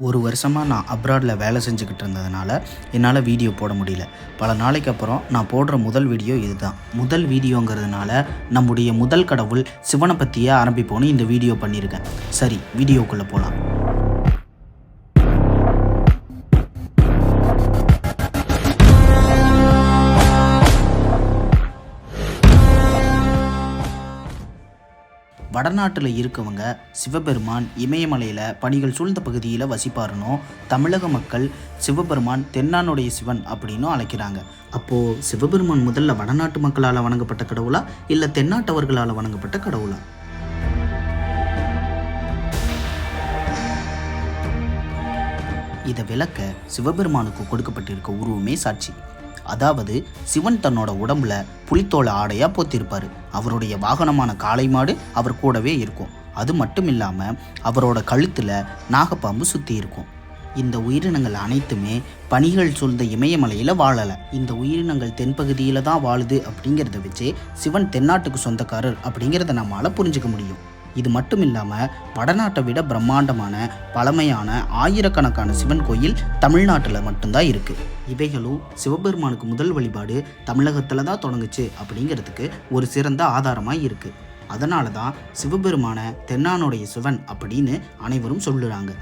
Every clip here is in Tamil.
ஒரு வருஷமாக நான் அப்ராடில் வேலை செஞ்சுக்கிட்டு இருந்ததுனால என்னால் வீடியோ போட முடியல. பல நாளைக்கு அப்புறம் நான் போடுற முதல் வீடியோ இதுதான். முதல் வீடியோங்கிறதுனால நம்முடைய முதல் கடவுள் சிவனை பற்றியே ஆரம்பிப்போன்னு இந்த வீடியோ பண்ணியிருக்கேன். சரி வீடியோக்குள்ளே போகலாம் வடநாட்டில் இருக்கவங்க சிவபெருமான் இமயமலையில் பணிகள் சூழ்ந்த பகுதியில் வசிப்பாருனும் தமிழக மக்கள் சிவபெருமான் தென்னானுடைய சிவன் அப்படின்னும் அழைக்கிறாங்க. அப்போது சிவபெருமான் முதல்ல வடநாட்டு மக்களால் வணங்கப்பட்ட கடவுளா? இல்லை தென்னாட்டவர்களால் வணங்கப்பட்ட கடவுளா? இதை விளக்க சிவபெருமானுக்கு கொடுக்கப்பட்டிருக்க உருவமே சாட்சி. அதாவது சிவன் தன்னோட உடம்புல புலித்தோலை ஆடையா போத்திருப்பாரு. அவருடைய வாகனமான காளை மாடு அவர் கூடவே இருக்கும். அது மட்டும் இல்லாம அவரோட கழுத்துல நாகப்பாம்பு சுத்தி இருக்கும். இந்த உயிரினங்கள் அனைத்துமே பனிகள் சூழ்ந்த இமயமலையில வாழலை. இந்த உயிரினங்கள் தென்பகுதியில தான் வாழுது அப்படிங்கிறத வச்சு சிவன் தென்னாட்டுக்கு சொந்தக்காரர் அப்படிங்கிறத நம்மளால் புரிஞ்சுக்க முடியும். இது மட்டும் இல்லாமல் வடநாட்டை விட பிரம்மாண்டமான பழமையான ஆயிரக்கணக்கான சிவன் கோயில் தமிழ்நாட்டில் மட்டும்தான் இருக்குது இவைகளும் சிவபெருமானுக்கு முதல் வழிபாடு தமிழகத்தில் தான் தொடங்குச்சு அப்படிங்கிறதுக்கு ஒரு சிறந்த ஆதாரமாக இருக்குது அதனால தான் சிவபெருமான தென்னானுடைய சிவன் அப்படின்னு அனைவரும் சொல்லுறாங்க.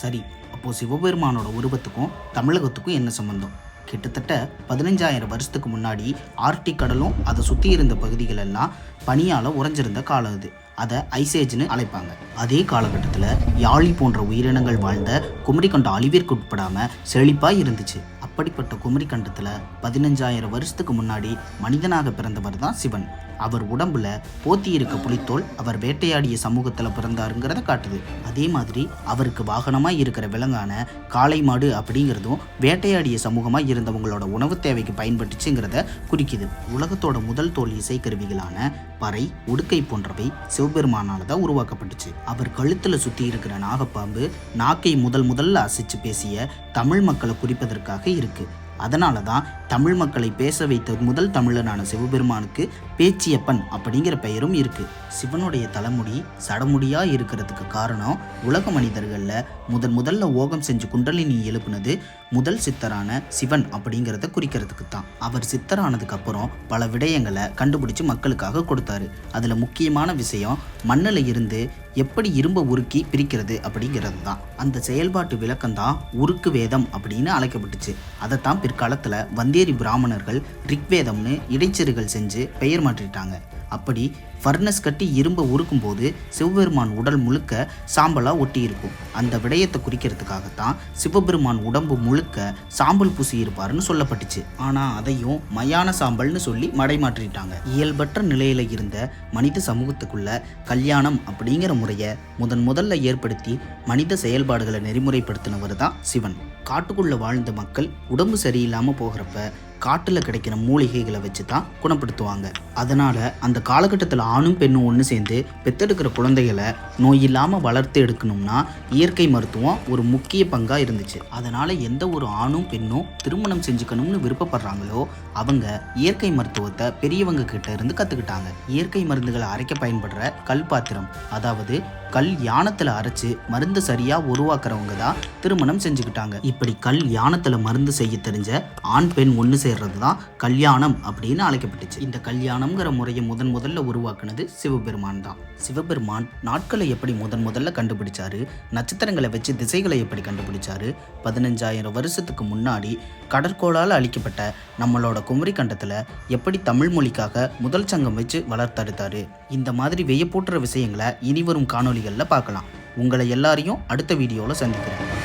சரி அப்போது சிவபெருமானோட உருவத்துக்கும் தமிழகத்துக்கும் என்ன சம்பந்தம்? கிட்டத்தட்ட பதினஞ்சாயிரம் வருஷத்துக்கு முன்னாடி ஆர்டிக் கடலும் அதை சுற்றி இருந்த பகுதிகள் எல்லாம் பனியால் உறைஞ்சிருந்த காலம் அது. அதை ஐசேஜ்னு அழைப்பாங்க. அதே காலகட்டத்தில் யாழி போன்ற உயிரினங்கள் வாழ்ந்த குமரிக்கண்டம் அழிவிற்கு உட்படாமல் செழிப்பாக இருந்துச்சு. அப்படிப்பட்ட குமரிக்கண்டத்தில் பதினஞ்சாயிரம் வருஷத்துக்கு முன்னாடி மனிதனாக பிறந்தவர் தான் சிவன். அவர் உடம்புல போத்தி இருக்க புலித்தோல் அவர் வேட்டையாடிய சமூகத்தில் பிறந்தாருங்கிறத காட்டுது. அதே மாதிரி அவருக்கு வாகனமாக இருக்கிற விலங்கான காளை மாடு அப்படிங்கிறதும் வேட்டையாடிய சமூகமாக இருந்தவங்களோட உணவு தேவைக்கு பயன்பட்டுச்சுங்கிறத குறிக்குது. உலகத்தோட முதல் தோல் இசைக்கருவிகளான பறை உடுக்கை போன்றவை சிவபெருமானால தான் உருவாக்கப்பட்டுச்சு. அவர் கழுத்தில் சுற்றி இருக்கிற நாகப்பாம்பு நாக்கை முதல் முதல்ல அசைச்சு பேசிய தமிழ் மக்களை குறிப்பதற்காக இருக்கு. அதனால தான் தமிழ் மக்களை பேச வைத்த முதல் தமிழனான சிவபெருமானுக்கு பேச்சியப்பன் அப்படிங்கிற பெயரும் இருக்கு. சிவனுடைய தலைமுடி சடமுடியா இருக்கிறதுக்கு காரணம் உலக மனிதர்களில் முதன் முதல்ல ஓகம் செஞ்சு குண்டலினி எழுப்புனது முதல் சித்தரான சிவன் அப்படிங்கிறத குறிக்கிறதுக்கு தான். அவர் சித்தரானதுக்கு அப்புறம் பல விடயங்களை கண்டுபிடிச்சு மக்களுக்காக கொடுத்தாரு. அதில் முக்கியமான விஷயம் மண்ணில் இருந்து எப்படி இரும்பை உருக்கி பிரிக்கிறது அப்படிங்கிறது தான். அந்த செயல்பாட்டு விளக்கம் தான் உருக்கு வேதம் அப்படின்னு அழைக்கப்பட்டுச்சு. அதைத்தான் பிற்காலத்தில் வந்தேரி பிராமணர்கள் ரிக்வேதம்னு இடைச்செருகள் செஞ்சு பெயர் மாற்றிட்டாங்க அப்படி ஃபர்னஸ் கட்டி இரும்பை உருக்கும் போது சிவபெருமான் உடல் முழுக்க சாம்பலாக ஒட்டி இருக்கும் அந்த விடயத்தை குறிக்கிறதுக்காகத்தான் சிவபெருமான் உடம்பு முழுக்க சாம்பல் பூசி இருப்பாருன்னு சொல்லப்பட்டுச்சு. ஆனால் அதையும் மயான சாம்பல்னு சொல்லி மடைமாற்றிட்டாங்க. இயல்பற்ற நிலையில இருந்த மனித சமூகத்துக்குள்ள கல்யாணம் அப்படிங்கிற முறையை முதன் முதல்ல ஏற்படுத்தி மனித செயல்பாடுகளை நெறிமுறைப்படுத்தினவர் தான் சிவன். காட்டுக்குள்ள வாழ்ந்த மக்கள் உடம்பு சரியில்லாமல் போகிறப்ப காட்டில் கிடைக்கிற மூலிகைகளை வச்சு தான் குணப்படுத்துவாங்க. அதனால் அந்த காலகட்டத்தில் ஆணும் பெண்ணும் ஒன்று சேர்ந்து பெத்தெடுக்கிற குழந்தைகளை நோய் இல்லாமல் வளர்த்து எடுக்கணும்னா இயற்கை மருத்துவம் ஒரு முக்கிய பங்காக இருந்துச்சு. அதனால் எந்த ஒரு ஆணும் பெண்ணும் திருமணம் செஞ்சுக்கணும்னு விருப்பப்படுறாங்களோ அவங்க இயற்கை மருத்துவத்தை பெரியவங்க கிட்ட இருந்து கற்றுக்கிட்டாங்க இயற்கை மருந்துகளை அரைக்க பயன்படுற கல் பாத்திரம் அதாவது கல் யானத்தில் அரைச்சு மருந்து சரியாக உருவாக்குறவங்க தான் திருமணம் செஞ்சுக்கிட்டாங்க. இப்படி கல் யானத்தில் மருந்து செய்ய தெரிஞ்ச ஆண் பெண் ஒன்று சேர்றது தான் கல்யாணம் அப்படின்னு அழைக்கப்பட்டுச்சு. இந்த கல்யாணம்ங்கிற முறையை முதன் முதல்ல உருவாக்குனது சிவபெருமான் தான். சிவபெருமான் நாட்களை எப்படி முதன் முதல்ல கண்டுபிடிச்சாரு? நட்சத்திரங்களை வச்சு திசைகளை எப்படி கண்டுபிடிச்சாரு? பதினஞ்சாயிரம் வருஷத்துக்கு முன்னாடி கடற்கோளால் அழிக்கப்பட்ட நம்மளோட குமரி கண்டத்தில் எப்படி தமிழ் மொழிக்காக முதல் சங்கம் வச்சு வளர்த்தெடுத்தாரு? இந்த மாதிரி வெய்ய போட்டுற விஷயங்களை இனிவரும் காணொலி காணொலிகளில் பார்க்கலாம். உங்களை எல்லாரையும் அடுத்த வீடியோவில் சந்திக்கிறேன்.